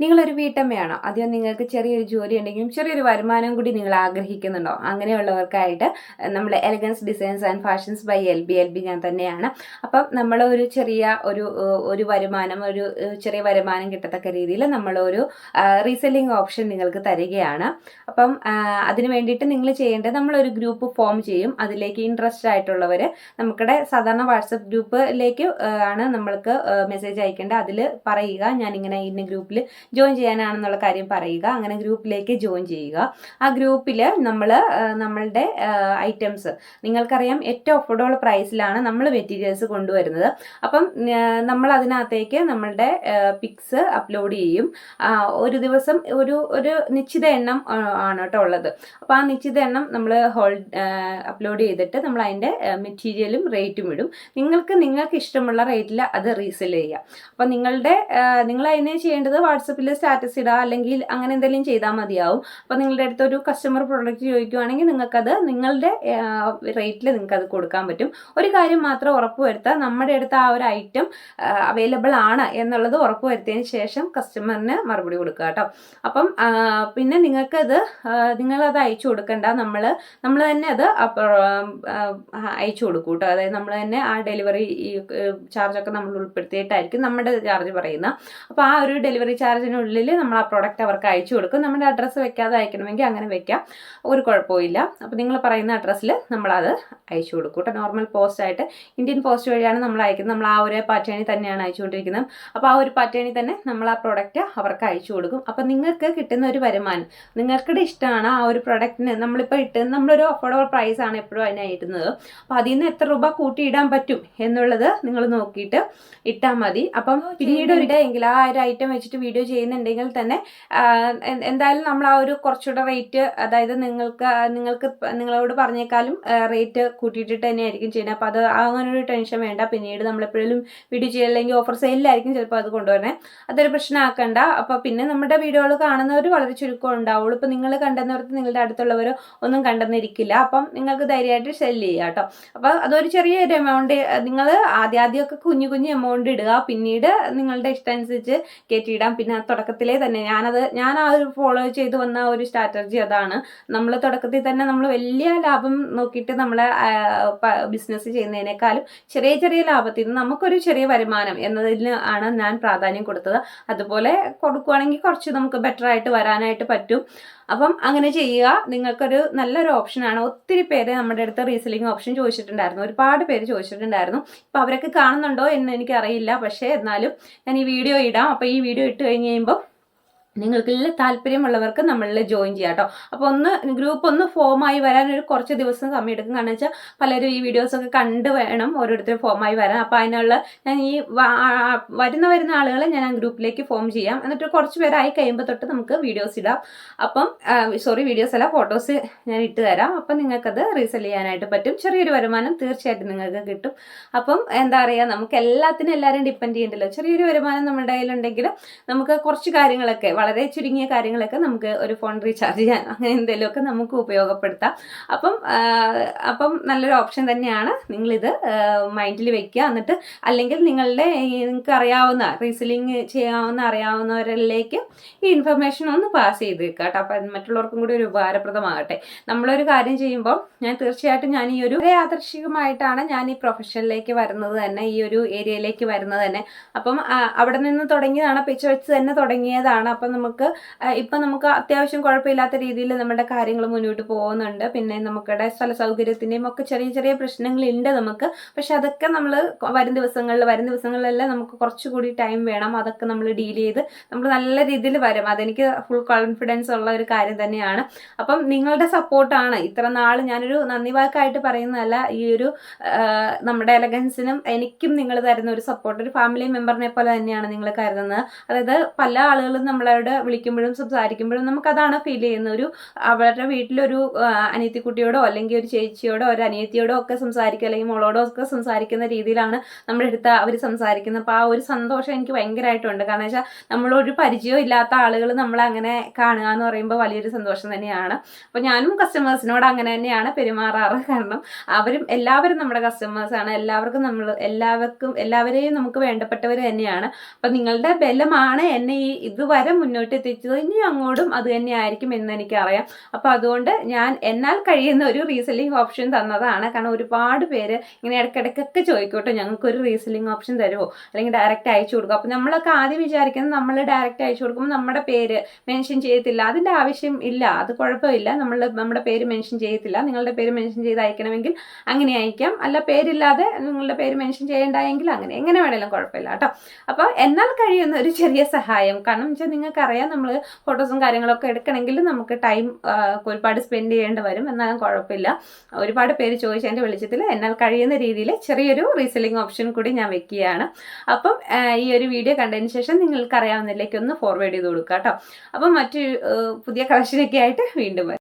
നിങ്ങളൊരു വീട്ടമ്മയാണോ? ആദ്യം നിങ്ങൾക്ക് ചെറിയൊരു ജോലി ഉണ്ടെങ്കിലും ചെറിയൊരു വരുമാനം കൂടി നിങ്ങൾ ആഗ്രഹിക്കുന്നുണ്ടോ? അങ്ങനെയുള്ളവർക്കായിട്ട് നമ്മുടെ elegance designs and fashions by L B L B ഞാൻ തന്നെയാണ്. അപ്പം നമ്മൾ ഒരു ചെറിയ ഒരു ഒരു വരുമാനം ഒരു ചെറിയ വരുമാനം കിട്ടത്തക്ക രീതിയിൽ നമ്മളൊരു റീസെല്ലിംഗ് ഓപ്ഷൻ നിങ്ങൾക്ക് തരികയാണ്. അപ്പം അതിന് വേണ്ടിയിട്ട് നിങ്ങൾ ചെയ്യേണ്ടത് നമ്മളൊരു ഗ്രൂപ്പ് ഫോം ചെയ്യും. അതിലേക്ക് ഇൻട്രസ്റ്റ് ആയിട്ടുള്ളവർ നമുക്കിടെ സാധാരണ വാട്സപ്പ് ഗ്രൂപ്പിലേക്ക് ആണ് നമ്മൾക്ക് മെസ്സേജ് അയക്കേണ്ടത്. അതിൽ പറയുക ഞാനിങ്ങനെ ഇന്ന ഗ്രൂപ്പിൽ ജോയിൻ ചെയ്യാനാണെന്നുള്ള കാര്യം പറയുക. അങ്ങനെ ഗ്രൂപ്പിലേക്ക് ജോയിൻ ചെയ്യുക. ആ ഗ്രൂപ്പിൽ നമ്മൾ നമ്മളുടെ ഐറ്റംസ് നിങ്ങൾക്കറിയാം ഏറ്റവും അഫോർഡബിൾ പ്രൈസിലാണ് നമ്മൾ മെറ്റീരിയൽസ് കൊണ്ടുവരുന്നത്. അപ്പം നമ്മൾ അതിനകത്തേക്ക് നമ്മളുടെ പിക്സ് അപ്ലോഡ് ചെയ്യും. ഒരു ദിവസം ഒരു ഒരു നിശ്ചിത എണ്ണം ആണ് കേട്ടോ ഉള്ളത്. അപ്പോൾ ആ നിശ്ചിത എണ്ണം നമ്മൾ ഹോൾഡ് അപ്ലോഡ് ചെയ്തിട്ട് നമ്മൾ അതിന്റെ മെറ്റീരിയലും റേറ്റും ഇടും. നിങ്ങൾക്ക് നിങ്ങൾക്ക് ഇഷ്ടമുള്ള റേറ്റിൽ അത് റീസെൽ ചെയ്യുക അപ്പോൾ നിങ്ങളുടെ നിങ്ങൾ അതിന് ചെയ്യേണ്ടത് വാട്സപ്പിൽ സ്റ്റാറ്റസ് ഇടുക അല്ലെങ്കിൽ അങ്ങനെ എന്തെങ്കിലും ചെയ്താൽ മതിയാവും. അപ്പോൾ നിങ്ങളുടെ അടുത്ത് ഒരു കസ്റ്റമർ പ്രൊഡക്റ്റ് ചോദിക്കുവാണെങ്കിൽ നിങ്ങൾക്കത് നിങ്ങളുടെ റേറ്റിൽ നിങ്ങൾക്ക് അത് കൊടുക്കാൻ പറ്റും. ഒരു കാര്യം മാത്രം ഉറപ്പ് വരുത്തുക നമ്മുടെ അടുത്ത് ആ ഒരു ഐറ്റം അവൈലബിൾ ആണ് എന്നുള്ളത് ഉറപ്പുവരുത്തിയതിന് ശേഷം കസ്റ്റമറിന് മറുപടി കൊടുക്കുക കേട്ടോ. അപ്പം പിന്നെ നിങ്ങൾക്കത് നിങ്ങളത് അയച്ചു കൊടുക്കണ്ട. നമ്മൾ നമ്മൾ തന്നെ അത് അയച്ചു കൊടുക്കും കേട്ടോ. അതായത് നമ്മൾ തന്നെ ആ ഡെലിവറി ചാർജൊക്കെ നമ്മൾ ഉൾപ്പെടുത്തിയിട്ടായിരിക്കും നമ്മുടെ ചാർജ് പറയുന്നത് അപ്പോൾ ആ ഒരു ഡെലിവറി ചാർജിനുള്ളിൽ നമ്മൾ ആ പ്രോഡക്റ്റ് അവർക്ക് അയച്ചു കൊടുക്കും. നമ്മുടെ അഡ്രസ്സ് വെക്കാതെ അയക്കണമെങ്കിൽ അങ്ങനെ വെക്കാം. ഒരു കുഴപ്പമില്ല അപ്പോൾ നിങ്ങൾ പറയുന്ന അഡ്രസ്സിൽ നമ്മളത് അയച്ചു കൊടുക്കും കേട്ടോ. നോർമൽ പോസ്റ്റ് ആയിട്ട് ഇന്ത്യൻ പോസ്റ്റ് വഴിയാണ് നമ്മൾ അയക്കുന്നത്. നമ്മൾ ആ ഒരു പാറ്റേണിൽ തന്നെയാണ് അയച്ചുകൊണ്ടിരിക്കുന്നത് അപ്പോൾ ആ ഒരു പാറ്റേണിൽ തന്നെ നമ്മൾ ആ പ്രോഡക്റ്റ് അവർക്ക് അയച്ചു കൊടുക്കും. അപ്പോൾ നിങ്ങൾക്ക് കിട്ടുന്ന ഒരു വരുമാനം നിങ്ങൾക്കിടെ ഇഷ്ടമാണ് ആ ഒരു പ്രൊഡക്റ്റിന് നമ്മളിപ്പോൾ ഇട്ട് നമ്മളൊരു അഫോർഡബിൾ പ്രൈസ് ആണ് എപ്പോഴും അതിനെ ഇടുന്നത് അപ്പോൾ അതിൽ നിന്ന് എത്ര രൂപ കൂട്ടിയിടാൻ പറ്റും എന്നുള്ളത് നിങ്ങൾ നോക്കിയിട്ട് ഇട്ടാൽ മതി. അപ്പം പിന്നീട് ഒരു എങ്കിൽ ആ ഒരു ഐറ്റം വെച്ചിട്ട് വീഡിയോ ചെയ്യുന്നുണ്ടെങ്കിൽ തന്നെ എന്തായാലും നമ്മൾ ആ ഒരു കുറച്ചുകൂടെ റേറ്റ് അതായത് നിങ്ങൾക്ക് നിങ്ങൾക്ക് നിങ്ങളോട് പറഞ്ഞേക്കാളും റേറ്റ് കൂട്ടിയിട്ടിട്ട് തന്നെയായിരിക്കും ചെയ്യുന്നത്. അപ്പോൾ അത് അങ്ങനെ ഒരു ടെൻഷൻ വേണ്ട. പിന്നീട് നമ്മളെപ്പോഴും വീഡിയോ ചെയ്യില്ലെങ്കിൽ ഓഫർ സെയിലായിരിക്കും ചിലപ്പോൾ അത് കൊണ്ടുവരണേ അതൊരു പ്രശ്നമാക്കണ്ട അപ്പോൾ പിന്നെ നമ്മുടെ വീഡിയോകൾ കാണുന്നവർ വളരെ ചുരുക്കം ഉണ്ടാവുള്ളൂ. ഇപ്പോൾ നിങ്ങൾ കണ്ടെന്നവർക്ക് നിങ്ങളുടെ അടുത്തുള്ളവരോ ഒന്നും കണ്ടെന്നിരിക്കില്ല. അപ്പം നിങ്ങൾക്ക് ധൈര്യമായിട്ട് സെൽ ചെയ്യുക കേട്ടോ. അപ്പോൾ അതൊരു ചെറിയൊരു എമൗണ്ട് നിങ്ങൾ ആദ്യം ആദ്യമൊക്കെ കുഞ്ഞു കുഞ്ഞു എമൗണ്ട് ഇടുക. പിന്നീട് നിങ്ങളുടെ ഇഷ്ടം അനുസരിച്ച് കയറ്റിയിടാം പിന്നെ തുടക്കത്തിലേ തന്നെ ഞാനത് ഞാൻ ആ ഒരു ഫോളോ ചെയ്ത് വന്ന ഒരു സ്ട്രാറ്റജി അതാണ്. നമ്മൾ തുടക്കത്തിൽ തന്നെ നമ്മൾ വലിയ ലാഭം നോക്കിയിട്ട് നമ്മളെ ബിസിനസ് ചെയ്യുന്നതിനേക്കാളും ചെറിയ ചെറിയ ലാഭത്തിൽ നിന്ന് നമുക്കൊരു ചെറിയ വരുമാനം എന്നതിന് ആണ് ഞാൻ പ്രാധാന്യം കൊടുത്തത്. അതുപോലെ കൊടുക്കുവാണെങ്കിൽ കുറച്ച് നമുക്ക് ബെറ്റർ ആയിട്ട് വരാനായിട്ട് പറ്റും. അപ്പം അങ്ങനെ ചെയ്യുക നിങ്ങൾക്കൊരു നല്ലൊരു ഓപ്ഷനാണ് ഒത്തിരി പേര് നമ്മുടെ അടുത്ത് റീസെല്ലിംഗ് ഓപ്ഷൻ ചോദിച്ചിട്ടുണ്ടായിരുന്നു. ഒരുപാട് പേര് ചോദിച്ചിട്ടുണ്ടായിരുന്നു. ഇപ്പം അവരൊക്കെ കാണുന്നുണ്ടോ എന്ന് എനിക്കറിയില്ല. പക്ഷേ എന്നാലും ഞാൻ ഈ വീഡിയോ ഇടാം. അപ്പോൾ ഈ വീഡിയോ ഇട്ട് കഴിഞ്ഞ് കഴിയുമ്പോൾ നിങ്ങൾക്ക് താല്പര്യമുള്ളവർക്ക് നമ്മളിൽ ജോയിൻ ചെയ്യാം കേട്ടോ. അപ്പോൾ ഒന്ന് ഗ്രൂപ്പ് ഒന്ന് ഫോമായി വരാൻ ഒരു കുറച്ച് ദിവസം സമയം എടുക്കും കാരണം വെച്ചാൽ പലരും ഈ വീഡിയോസൊക്കെ കണ്ട് വേണം ഓരോരുത്തരും ഫോമായി വരാൻ. അപ്പോൾ അതിനുള്ള ഞാൻ ഈ വരുന്ന വരുന്ന ആളുകളെ ഞാൻ ആ ഗ്രൂപ്പിലേക്ക് ഫോം ചെയ്യാം. എന്നിട്ട് കുറച്ച് പേരായി കഴിയുമ്പോൾ തൊട്ട് നമുക്ക് വീഡിയോസ് ഇടാം. അപ്പം സോറി വീഡിയോസ് അല്ല ഫോട്ടോസ് ഞാൻ ഇട്ട് തരാം. അപ്പം നിങ്ങൾക്കത് റീസെൽ ചെയ്യാനായിട്ട് പറ്റും. ചെറിയൊരു വരുമാനം തീർച്ചയായിട്ടും നിങ്ങൾക്ക് കിട്ടും. അപ്പം എന്താ പറയുക നമുക്ക് എല്ലാത്തിനും എല്ലാവരും ഡിപ്പെൻഡ് ചെയ്യണ്ടല്ലോ. ചെറിയൊരു വരുമാനം നമ്മുടെ കയ്യിലുണ്ടെങ്കിൽ നമുക്ക് കുറച്ച് കാര്യങ്ങളൊക്കെ വളരെ ചുരുങ്ങിയ കാര്യങ്ങളൊക്കെ നമുക്ക് ഒരു ഫോൺ റീചാർജ് ചെയ്യാൻ അങ്ങനെ എന്തെങ്കിലുമൊക്കെ നമുക്ക് ഉപയോഗപ്പെടുത്താം. അപ്പം അപ്പം നല്ലൊരു ഓപ്ഷൻ തന്നെയാണ് നിങ്ങളിത് മൈൻഡിൽ വെക്കുക എന്നിട്ട് അല്ലെങ്കിൽ നിങ്ങളുടെ നിങ്ങൾക്ക് അറിയാവുന്ന റീസെല്ലിങ് ചെയ്യാവുന്ന അറിയാവുന്നവരിലേക്ക് ഈ ഇൻഫർമേഷൻ ഒന്ന് പാസ് ചെയ്ത് വെക്കുക കേട്ടോ. അപ്പം മറ്റുള്ളവർക്കും കൂടി ഒരു ഉപകാരപ്രദമാകട്ടെ. നമ്മളൊരു കാര്യം ചെയ്യുമ്പോൾ ഞാൻ തീർച്ചയായിട്ടും ഞാൻ ഈ ഒരു വളരെ യാദർശികമായിട്ടാണ് ഞാൻ ഈ പ്രൊഫഷനിലേക്ക് വരുന്നത് തന്നെ ഈ ഒരു ഏരിയയിലേക്ക് വരുന്നത് തന്നെ. അപ്പം അവിടെ നിന്ന് തുടങ്ങിയതാണ് പിച്ച വെച്ച് തന്നെ തുടങ്ങിയതാണ്. അപ്പം നമുക്ക് ഇപ്പം നമുക്ക് അത്യാവശ്യം കുഴപ്പമില്ലാത്ത രീതിയിൽ നമ്മുടെ കാര്യങ്ങൾ മുന്നോട്ട് പോകുന്നുണ്ട്. പിന്നെ നമുക്കിടെ സ്ഥല സൗകര്യത്തിന്റെയും ഒക്കെ ചെറിയ ചെറിയ പ്രശ്നങ്ങളുണ്ട് നമുക്ക്. പക്ഷെ അതൊക്കെ നമ്മൾ വരും ദിവസങ്ങളിൽ വരും ദിവസങ്ങളിലെല്ലാം നമുക്ക് കുറച്ചുകൂടി ടൈം വേണം. അതൊക്കെ നമ്മൾ ഡീൽ ചെയ്ത് നമ്മൾ നല്ല രീതിയിൽ വരും. അതെനിക്ക് ഫുൾ കോൺഫിഡൻസ് ഉള്ള ഒരു കാര്യം തന്നെയാണ്. അപ്പം നിങ്ങളുടെ സപ്പോർട്ടാണ്. ഇത്ര നാൾ ഞാനൊരു നന്ദി വാക്കായിട്ട് പറയുന്നതല്ല. ഈ ഒരു നമ്മുടെ എലഗൻസിനും എനിക്കും നിങ്ങൾ തരുന്ന ഒരു സപ്പോർട്ട്. ഒരു ഫാമിലി മെമ്പറിനെ പോലെ തന്നെയാണ് നിങ്ങൾ കരുതുന്നത്. അതായത് പല ആളുകളും നമ്മളോട് നമ്മളോട് വിളിക്കുമ്പോഴും സംസാരിക്കുമ്പോഴും നമുക്കതാണ് ഫീൽ ചെയ്യുന്നത്. ഒരു അവരുടെ വീട്ടിലൊരു അനിയത്തിക്കുട്ടിയോടോ അല്ലെങ്കിൽ ഒരു ചേച്ചിയോടോ ഒരു അനിയത്തിയോടോ ഒക്കെ സംസാരിക്കുക അല്ലെങ്കിൽ മോളോടോ ഒക്കെ സംസാരിക്കുന്ന രീതിയിലാണ് നമ്മുടെ അടുത്ത് അവർ സംസാരിക്കുന്നത്. അപ്പോൾ ആ ഒരു സന്തോഷം എനിക്ക് ഭയങ്കരമായിട്ടുണ്ട്. കാരണം വെച്ചാൽ നമ്മളൊരു പരിചയം ഇല്ലാത്ത ആളുകൾ നമ്മളങ്ങനെ കാണുക എന്ന് പറയുമ്പോൾ വലിയൊരു സന്തോഷം തന്നെയാണ്. അപ്പോൾ ഞാനും കസ്റ്റമേഴ്സിനോട് അങ്ങനെ തന്നെയാണ് പെരുമാറാറ്. കാരണം അവരും എല്ലാവരും നമ്മുടെ കസ്റ്റമേഴ്സാണ് എല്ലാവർക്കും നമ്മൾ എല്ലാവർക്കും എല്ലാവരെയും നമുക്ക് വേണ്ടപ്പെട്ടവർ തന്നെയാണ്. അപ്പം നിങ്ങളുടെ ബലമാണ് എന്നെ ഈ ഇതുവരെ മുന്നോട്ട് എത്തിച്ചത് ഇനി അങ്ങോട്ടും അത് തന്നെയായിരിക്കും എന്ന് എനിക്കറിയാം. അപ്പോൾ അതുകൊണ്ട് ഞാൻ എന്നാൽ കഴിയുന്ന ഒരു റീസെല്ലിംഗ് ഓപ്ഷൻ തന്നതാണ്. കാരണം ഒരുപാട് പേര് ഇങ്ങനെ ഇടയ്ക്കിടയ്ക്കൊക്കെ ചോദിക്കോട്ടെ ഞങ്ങൾക്ക് ഒരു റീസെല്ലിംഗ് ഓപ്ഷൻ തരുമോ അല്ലെങ്കിൽ ഡയറക്റ്റ് അയച്ചു കൊടുക്കും. അപ്പോൾ നമ്മളൊക്കെ ആദ്യം വിചാരിക്കുന്നത് നമ്മൾ ഡയറക്റ്റ് അയച്ചു കൊടുക്കുമ്പോൾ നമ്മുടെ പേര് മെൻഷൻ ചെയ്യത്തില്ല. അതിന്റെ ആവശ്യം ഇല്ല. അത് കുഴപ്പമില്ല. നമ്മൾ നമ്മുടെ പേര് മെൻഷൻ ചെയ്യത്തില്ല. നിങ്ങളുടെ പേര് മെൻഷൻ ചെയ്ത് അയക്കണമെങ്കിൽ അങ്ങനെ അയക്കാം. അല്ല പേരില്ലാതെ നിങ്ങളുടെ പേര് മെൻഷൻ ചെയ്യേണ്ടായെങ്കിൽ അങ്ങനെ. എങ്ങനെ വേണേലും കുഴപ്പമില്ല കേട്ടോ. അപ്പോൾ എന്നാൽ കഴിയുന്ന ഒരു ചെറിയ സഹായം. കാരണം വെച്ചാൽ നിങ്ങൾക്കറിയാം നമ്മൾ ഫോട്ടോസും കാര്യങ്ങളൊക്കെ എടുക്കണമെങ്കിൽ നമുക്ക് ടൈം ഒരുപാട് സ്പെൻഡ് ചെയ്യേണ്ടി വരും. എന്നാലും കുഴപ്പമില്ല. ഒരുപാട് പേര് ചോദിച്ചതിന്റെ വെളിച്ചത്തിൽ എന്നാൽ കഴിയുന്ന രീതിയിൽ ചെറിയൊരു റീസെല്ലിംഗ് ഓപ്ഷൻ കൂടി ഞാൻ വെക്കുകയാണ്. അപ്പം ഈ ഒരു വീഡിയോ കണ്ടതിന് ശേഷം നിങ്ങൾക്ക് അറിയാവുന്നതിലേക്ക് ഒന്ന് ഫോർവേഡ് ചെയ്ത് കൊടുക്കുക കേട്ടോ. അപ്പം മറ്റൊരു പുതിയ കളക്ഷനൊക്കെ ആയിട്ട് വീണ്ടും വരാം.